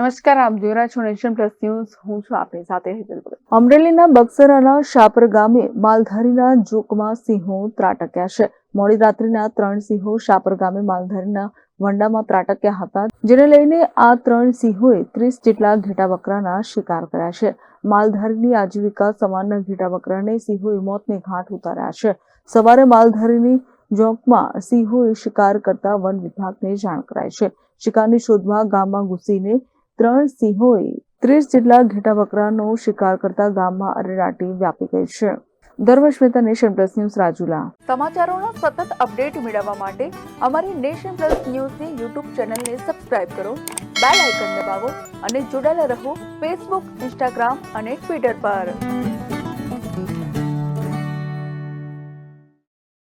નમસ્કાર, આપ જોઈ રહ્યા છો પ્લસ ન્યૂઝ. હું છું આપની સાથે હેતલ અમરેલીના બક્સરાના શાપર ગામે માલધારીના જોકમાં સિંહો ત્રાટક્યા છે. મોડી રાત્રિના ત્રણ સિંહો શાપર ગામે માલધારીના વંડામાં ત્રાટક્યા હતા, જેને લઈને આ ત્રણ સિંહોએ ત્રીસ જેટલા ઘેટા બકરાના શિકાર કર્યા છે. માલધારીની આજીવિકા સમાનના ઘેટા બકરાને સિંહોએ મોતને ઘાટ ઉતાર્યા છે. સવારે માલધારીની જોકમાં સિંહોએ શિકાર કરતા વન વિભાગને જાણ કરાય છે. શિકારની શોધમાં ગામમાં ઘૂસીને ત્રણ સિંહોએ ત્રીસ જેટલા ઘેટા બકરાનો શિકાર કરતા ગામમાં અરેરાટી વ્યાપી ગઈ છે. Dharmesh Mehta nation plus news Rajula. સમાચારોના સતત અપડેટ મેળવવા માટે અમારી નેશન પ્લસ ન્યૂઝની યુટ્યુબ ચેનલને સબસ્ક્રાઇબ કરો, બેલ આઇકન દબાવો અને જોડાયેલા રહો ફેસબુક, ઇન્સ્ટાગ્રામ અને ટ્વિટર પર.